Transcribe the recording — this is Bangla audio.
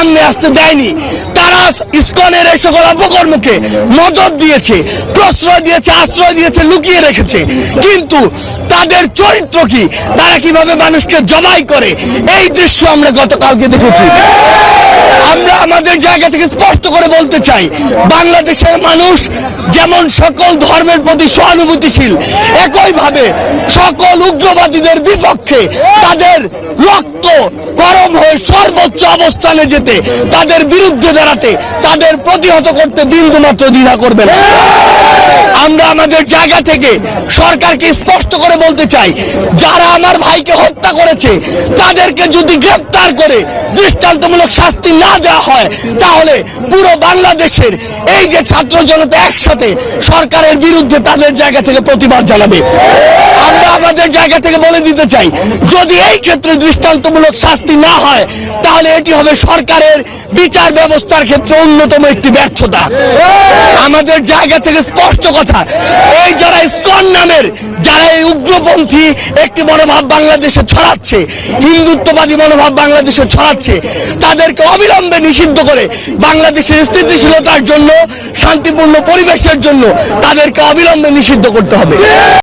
সামনে আসতে দেয়নি। তারা ইস্কনের এই সকল অপকর্মকে মদত দিয়েছে, প্রশ্রয় দিয়েছে, আশ্রয় দিয়েছে, লুকিয়ে রেখেছে। কিন্তু তাদের চরিত্র কি? তারা কীভাবে মানুষকে জবাই করে? এই দৃশ্য আমরা গতকালকে দেখেছি। আমরা আমাদের জায়গা থেকে স্পষ্ট করে বলতে চাই, বাংলাদেশের মানুষ যেমন সকল ধর্মের প্রতি সহানুভূতিশীল, একইভাবে সকল উগ্রবাদীদের বিপক্ষে তাদের রক্ত গরম হয়ে সর্বোচ্চ অবস্থানে যেতে, তাদের বিরুদ্ধে দাঁড়াতে, তাদের প্রতিহত করতে বিন্দুমাত্র দ্বিধা করবে না। আমরা আমাদের জায়গা থেকে সরকারকে স্পষ্ট করে বলতে চাই, যারা আমার ভাইকে হত্যা করেছে, তাদেরকে যদি গ্রেপ্তার করে দৃষ্টান্তমূলক শাস্তি না দেওয়া হয়, তাহলে পুরো বাংলাদেশের এই যে ছাত্র জনতা একসাথে সরকারের বিরুদ্ধে তাদের জায়গা থেকে প্রতিবাদ জানাবে। আমরা আমাদের জায়গা থেকে বলে দিতে চাই, যদি এই ক্ষেত্রে দৃষ্টান্তমূলক শাস্তি না হয়, তাহলে এটি হবে সরকারের বিচার ব্যবস্থার ক্ষেত্রে অন্যতম একটি ব্যর্থতা। আমাদের জায়গা থেকে স্পষ্ট কথা, এই যারা ইসকন নামের, যারা এই উগ্রপন্থী একটি মনোভাব বাংলাদেশে ছড়াচ্ছে, হিন্দুত্ববাদী মনোভাব বাংলাদেশে ছড়াচ্ছে, তাদেরকে অবিলম্বে নিষিদ্ধ করে বাংলাদেশের স্থিতিশীলতার জন্য, শান্তিপূর্ণ পরিবেশের জন্য তাদেরকে অবিলম্বে নিষিদ্ধ করতে হবে।